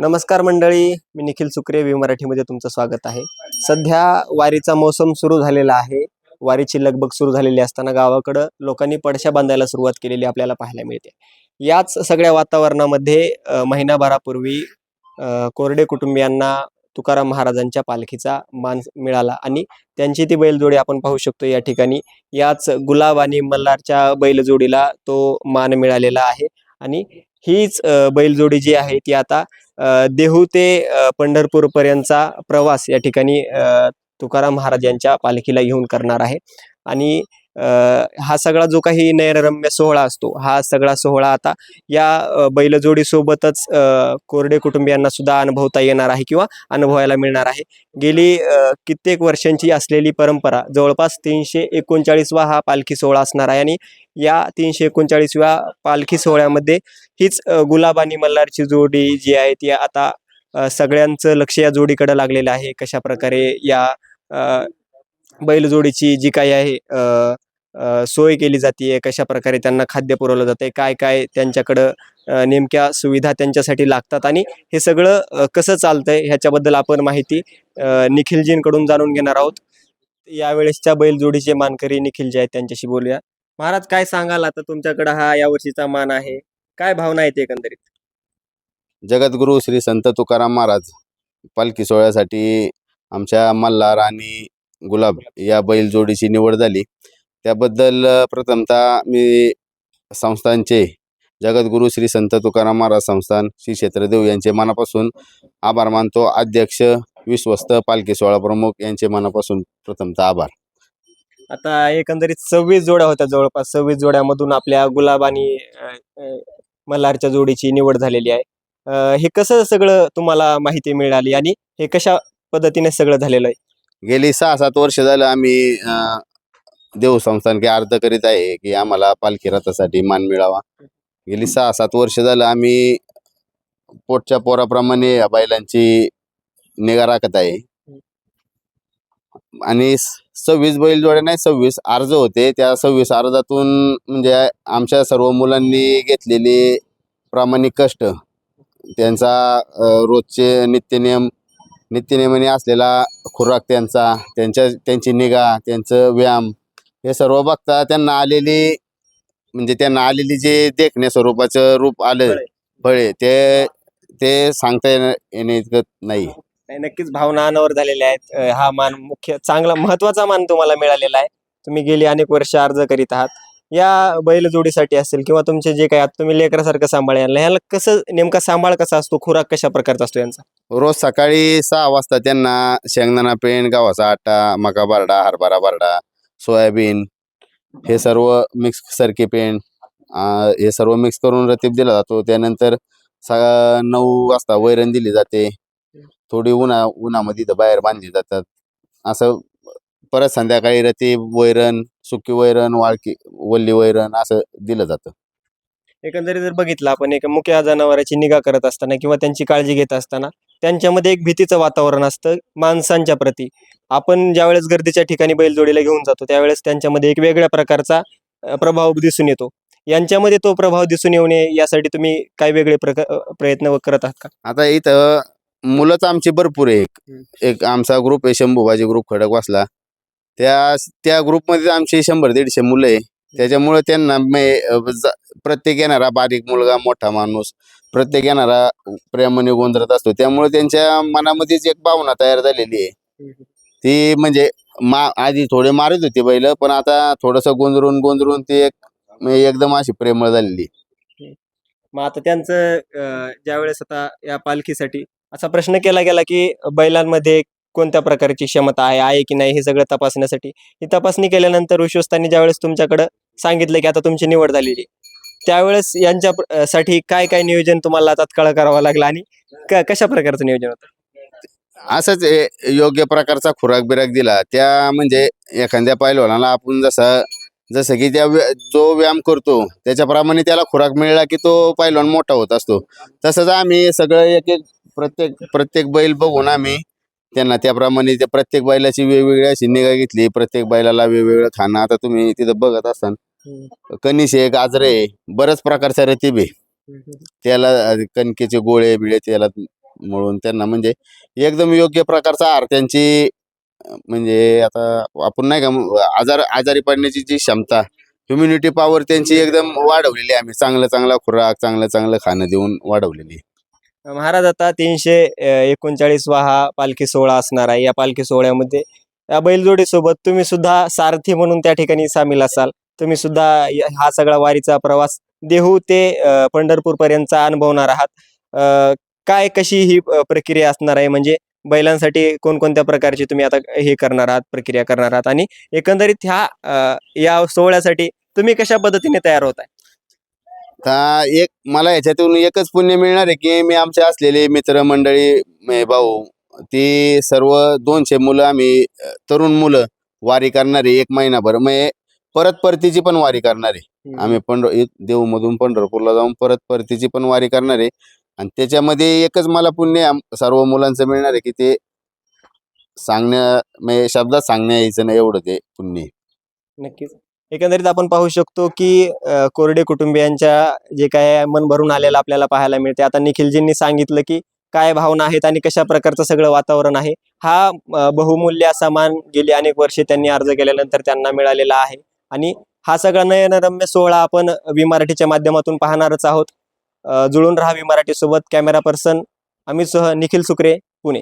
नमस्कार मंडळी मी निखिल सुक्रे वी मराठीमध्ये तुमचं स्वागत आहे. सध्या वारीचा मोसम सुरू झालेला आहे. वारीची लगबग सुरू झालेली असताना गावाकडं लोकांनी पडशा बांधायला सुरुवात केलेली आपल्याला पाहायला मिळते. याच सगळ्या वातावरणामध्ये महिनाभरापूर्वी कोरडे कुटुंबियांना तुकाराम महाराजांच्या पालखीचा मान मिळाला आणि त्यांची ती बैलजोडी आपण पाहू शकतो या ठिकाणी. याच गुलाब आणि मल्हारच्या बैलजोडीला तो मान मिळालेला आहे आणि हीच बैलजोडी जी आहे ती आता अ, देहू ते पंढरपूर पंढरपूरपर्यंतचा प्रवास या ठिकाणी अ, तुकाराम महाराज यांच्या पालखीला घेऊन करणार आहे. आणि हा सगळा जो काही नैरम्य सोहळा असतो हा सगळा सोहळा आता या बैलजोडीसोबतच कोरडे कुटुंबियांना सुद्धा अनुभवता येणार आहे किंवा अनुभवायला मिळणार आहे. गेली कित्येक वर्षांची असलेली परंपरा जवळपास तीनशे एकोणचाळीसवा हा पालखी सोहळा असणार आहे आणि या तीनशे एकोणचाळीसव्या पालखी सोहळ्यामध्ये हीच गुलाब आणि मल्हारची जोडी जी आहे ती आता सगळ्यांचं लक्ष या जोडीकडे लागलेलं आहे. कशा प्रकारे या अ, बैलजोडीची जी काही आहे सोय केली जाते कशा प्रकारे त्यांना खाद्य पुरवलं जाते काय काय त्यांच्याकडं नेमक्या सुविधा त्यांच्यासाठी लागतात आणि हे सगळं कसं चालतंय ह्याच्याबद्दल आपण माहिती निखिलजींकडून जाणून घेणार आहोत. यावेळेसच्या बैलजोडीचे मानकरी निखिल जे आहेत त्यांच्याशी बोलूया. महाराज काय सांगाल आता तुमच्याकडं हा यावर्षीचा मान आहे? काय भावना आहेत एकंदरीत? जगद्गुरु श्री संत तुकाराम महाराज पालखी सोहळ्यासाठी आमच्या मल्हार आणि गुलाब या बैल जोडीची निवड झाली. त्याबद्दल प्रथमतः मी संस्थांचे जगद्गुरू श्री संत तुकाराम महाराज संस्थान श्री क्षेत्रदेव यांचे मनापासून आभार मानतो. अध्यक्ष विश्वस्त पालखी सोहळा प्रमुख यांचे मनापासून प्रथमतः आभार. आता एकंदरीत सव्वीस जोड्या होत्या जवळपास. सव्वीस जोड्यामधून आपल्या गुलाब आणि मल्हारच्या जोडीची निवड झालेली आहे. हे कसं सगळं तुम्हाला माहिती मिळाली आणि हे कशा पद्धतीने सगळं झालेलं आहे? गेली सहा सात वर्ष झालं आम्ही देवसंस्थान की संस्थान अर्ज करीत आहे की आम्हाला पालखी रथासाठी मान मिळावा. गेली सहा सात वर्ष झालं आम्ही पोटच्या पोराप्रमाणे या बैलांची निगा राखत आहे. आणि सव्वीस बैल जोड्या नाही सव्वीस अर्ज होते. त्या सव्वीस अर्जातून म्हणजे आमच्या सर्व मुलांनी घेतलेले प्रामाणिक कष्ट त्यांचा रोजचे नित्यनियम नित्यनियमाने असलेला खुराक त्यांचा त्यांच्या त्यांची निगा त्यांचं व्यायाम हे सर्व बघता त्यांना आलेली म्हणजे त्यांना आलेली जे देखण्या स्वरूपाचं रूप आलं फळे. ते ते सांगता येणं येणे इतकं नाही. नाही, नक्कीच भावना अनावर झालेल्या आहेत. अ, हा मान मुख्य चांगला महत्त्वाचा मान तुम्हाला मिळालेला आहे. तुम्ही गेली अनेक वर्ष अर्ज करीत आहात. या बैलजोडीसाठी असेल किंवा तुमचे जे काही आता तुम्ही लेकरासारखं सांभाळ यांना ह्याला कसं नेमका सांभाळ कसा असतो? खुराक कशा प्रकारचा असतो यांचा? रोज सकाळी सहा वाजता त्यांना शेंगदाणा पेंड गव्हाचा आटा मका बारडा हरभरा बारडा सोयाबीन हे सर्व मिक्स सरकी अं, हे सर्व मिक्स करून रतीब दिला जातो. त्यानंतर सा नऊ वाजता वैरण दिली जाते. थोडी उन्हा उन्हामध्ये इथं बाहेर बांधली जातात. असं परत संध्याकाळी रतीब वैरण सुकी वैरण वाळकी वल्ली वैरण असं दिलं जातं. एकंदरीत जर बघितलं आपण एक मुख्य जनावरांची निगा करत असताना किंवा त्यांची काळजी घेत असताना त्यांच्यामध्ये एक भीतीचं वातावरण असतं माणसांच्या प्रती. आपण ज्यावेळेस गर्दीच्या ठिकाणी बैलजोडीला घेऊन जातो त्यावेळेस त्यांच्यामध्ये एक वेगळ्या प्रकारचा प्रभाव दिसून येतो. यांच्यामध्ये तो प्रभाव दिसून येऊ नये यासाठी तुम्ही काय वेगळे प्रयत्न करत आहात का? आता इथं मुलंच आमची भरपूर आहे. एक. एक आमचा ग्रुप आहे शंभूबाजी ग्रुप खडक वाचला त्या त्या ग्रुपमध्ये आमची शंभर दीडशे मुलं आहे. त्याच्यामुळे त्यांना प्रत्येक येणारा बारीक मुलगा मोठा माणूस प्रत्येक येणारा प्रेमाने गोंधळत असतो. त्यामुळे त्यांच्या मनामध्येच एक भावना तयार झालेली आहे. ती म्हणजे मा आधी थोडे मारत होते बैल पण आता थोडस गोंधळून गोंधळून ते एक म्हणजे एकदम अशी प्रेमळ झालेली मग आता त्यांचं अ, ज्यावेळेस आता या पालखीसाठी असा प्रश्न केला गेला की बैलांमध्ये कोणत्या प्रकारची क्षमता आहे आहे की नाही हे सगळं तपासण्यासाठी. ही तपासणी केल्यानंतर विश्वस्तांनी ज्यावेळेस तुमच्याकडं सांगितलं की आता तुमची निवड झालेली आहे, त्यावेळेस यांच्या साठी काय काय नियोजन तुम्हाला तात्काळ करावं लागलं आणि कशा प्रकारचं नियोजन होतं? असंच योग्य प्रकारचा खुराक बिराक दिला. त्या म्हणजे एखाद्या पैलवानाला आपण जसा जसं की त्या जो व्यायाम करतो त्याच्याप्रमाणे त्याला खुराक मिळाला की तो पैलवान मोठा होत असतो. तसंच आम्ही सगळं एक एक प्रत्येक प्रत्येक बैल बघून आम्ही त्यांना त्याप्रमाणे त्या प्रत्येक बैलाची वेगवेगळी अशी निगा घेतली. प्रत्येक बैलाला वेगवेगळं खाणं. आता तुम्ही तिथं बघत असाल कणीस आहे गाजरे आहे बऱ्याच प्रकारच्या रतीब आहे त्याला कणकेचे गोळे बिळे त्याला मळून त्यांना म्हणजे एकदम योग्य प्रकारचा आहार. त्यांची म्हणजे आता आपण नाही का आजार आजारी पडण्याची जी क्षमता ह्युम्युनिटी पॉवर त्यांची एकदम वाढवलेली आहे आम्ही. चांगलं चांगला खुराक चांगलं चांगलं खाणं देऊन वाढवलेली महाराज आता तीनशे एकोणचाळीस वा हा पालखी सोहळा असणार आहे. या पालखी सोहळ्यामध्ये या बैलजोडी सोबत तुम्ही सुद्धा सारथी म्हणून त्या ठिकाणी सामील असाल. तुम्ही सुद्धा हा सगळा वारीचा प्रवास देहू ते पंढरपूर पर्यंतचा अनुभवणार आहात. काय कशी ही प्रक्रिया असणार आहे? म्हणजे बैलांसाठी कोणकोणत्या प्रकारची तुम्ही आता हे करणार आहात प्रक्रिया करणार आहात? आणि एकंदरीत ह्या या सोहळ्यासाठी तुम्ही कशा पद्धतीने तयार होत आहे? एक मला याच्यातून एकच पुण्य मिळणार आहे की मी आमचे असलेले मित्रमंडळी मंडळी भाऊ ती सर्व दोनशे मुलं आम्ही तरुण मुलं वारी करणारी एक महिनाभर. म्हणजे परत परतीची पण वारी करणारे आम्ही पंढर देऊमधून पंढरपूरला जाऊन परत परतीची पण वारी करणार आहे. आणि त्याच्यामध्ये एकच मला पुण्य सर्व मुलांचं मिळणार आहे की ते सांगण्या म्हणजे शब्दात सांगण्या यायचं नाही एवढं ते पुण्य आहे. नक्कीच. एकंदरीत आपण पाहू शकतो की कोरडे कुटुंबियांच्या जे काय मन भरून आलेलं आपल्याला पाहायला मिळते. आता निखिलजींनी सांगितलं की काय भावना आहेत आणि कशा प्रकारचं सगळं वातावरण आहे. हा बहुमूल्य असा मान गेली अनेक वर्षे त्यांनी अर्ज केल्यानंतर त्यांना मिळालेला आहे. आणि हा सगळा नयनरम्य सोहळा आपण वी मराठीच्या माध्यमातून पाहणारच आहोत. जुळून राहा वी मराठी सोबत. कॅमेरा पर्सन अमित सह निखिल सुक्रे पुणे.